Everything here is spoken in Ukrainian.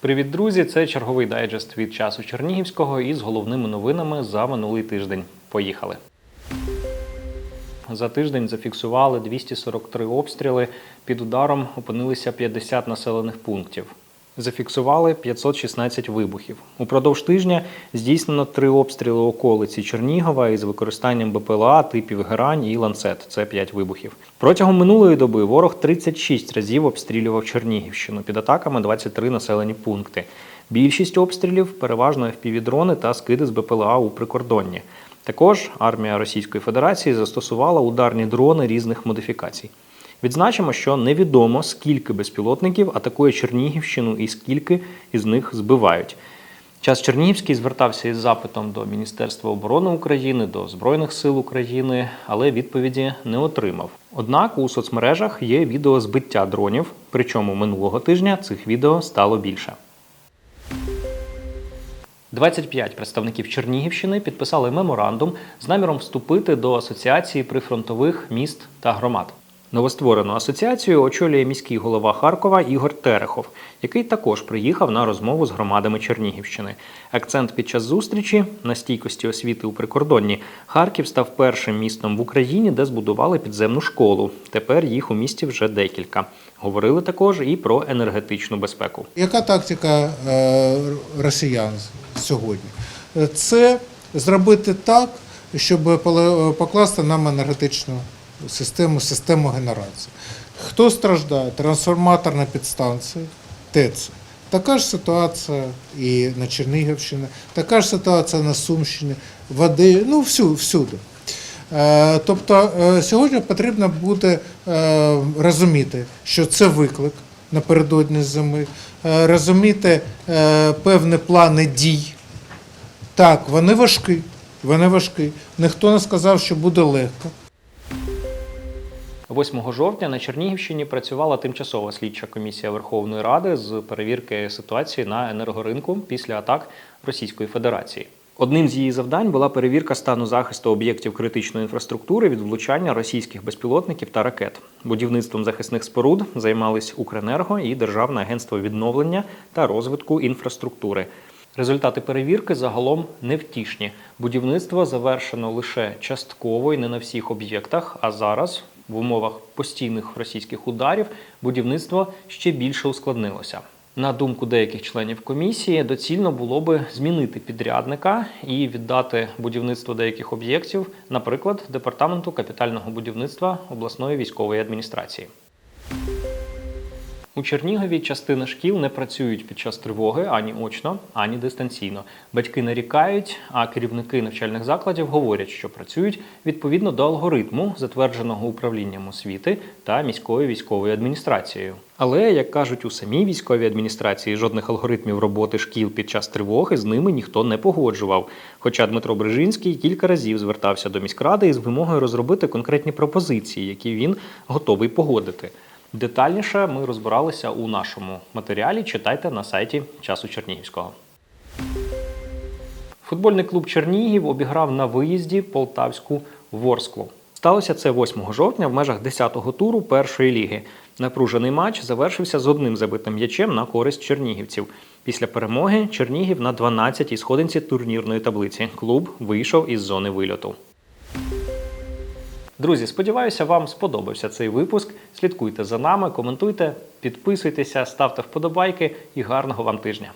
Привіт, друзі! Це черговий дайджест від часу Чернігівського із головними новинами за минулий тиждень. Поїхали. За тиждень зафіксували 243 обстріли. Під ударом опинилися 50 населених пунктів. Зафіксували 516 вибухів. Упродовж тижня здійснено три обстріли околиці Чернігова із використанням БПЛА типів Герань і Ланцет. Це 5 вибухів. Протягом минулої доби ворог 36 разів обстрілював Чернігівщину. Під атаками 23 населені пункти. Більшість обстрілів переважно FPV-дрони та скиди з БПЛА у прикордонні. Також армія Російської Федерації застосувала ударні дрони різних модифікацій. Відзначимо, що невідомо скільки безпілотників атакує Чернігівщину і скільки із них збивають. Час Чернігівський звертався із запитом до Міністерства оборони України, до Збройних сил України, але відповіді не отримав. Однак у соцмережах є відео збиття дронів, причому минулого тижня цих відео стало більше. 25 представників Чернігівщини підписали меморандум з наміром вступити до асоціації прифронтових міст та громад. Новостворену асоціацію очолює міський голова Харкова Ігор Терехов, який також приїхав на розмову з громадами Чернігівщини. Акцент під час зустрічі на стійкості освіти у прикордонні. Харків став першим містом в Україні, де збудували підземну школу. Тепер їх у місті вже декілька. Говорили також і про енергетичну безпеку. Яка тактика е, росіян сьогодні? Е, Це зробити так, щоб поле- покласти нам енергетичну систему, систему генерації. Хто страждає? Трансформаторна підстанція, ТЕЦ. Така ж ситуація і на Чернігівщині, така ж ситуація на Сумщині, води, ну всю, всюди. Е, Тобто е, сьогодні потрібно буде е, розуміти, що це виклик напередодні зими, розуміти певні плани дій. Так, вони важкі, вони важкі. Ніхто не сказав, що буде легко. 8 жовтня на Чернігівщині працювала тимчасова слідча комісія Верховної Ради з перевірки ситуації на енергоринку після атак Російської Федерації. Одним з її завдань була перевірка стану захисту об'єктів критичної інфраструктури від влучання російських безпілотників та ракет. Будівництвом захисних споруд займались Укренерго і Державне агентство відновлення та розвитку інфраструктури. Результати перевірки загалом невтішні. Будівництво завершено лише частково і не на всіх об'єктах. А зараз, в умовах постійних російських ударів, будівництво ще більше ускладнилося. На думку деяких членів комісії, доцільно було би змінити підрядника і віддати будівництво деяких об'єктів, наприклад, департаменту капітального будівництва обласної військової адміністрації. У Чернігові частина шкіл не працюють під час тривоги ані очно, ані дистанційно. Батьки нарікають, а керівники навчальних закладів говорять, що працюють відповідно до алгоритму, затвердженого управлінням освіти та міською військовою адміністрацією. Але, як кажуть у самій військовій адміністрації, жодних алгоритмів роботи шкіл під час тривоги з ними ніхто не погоджував. Хоча Дмитро Брижинський кілька разів звертався до міськради із вимогою розробити конкретні пропозиції, які він готовий погодити. Детальніше ми розбиралися у нашому матеріалі. Читайте на сайті часу Чернігівського. Футбольний клуб Чернігів обіграв на виїзді полтавську Ворсклу. Сталося це 8 жовтня в межах 10-го туру першої ліги. Напружений матч завершився з одним забитим м'ячем на користь чернігівців. Після перемоги Чернігів на 12-й сходинці турнірної таблиці. Клуб вийшов із зони вильоту. Друзі, сподіваюся, вам сподобався цей випуск. Слідкуйте за нами, коментуйте, підписуйтеся, ставте вподобайки і гарного вам тижня.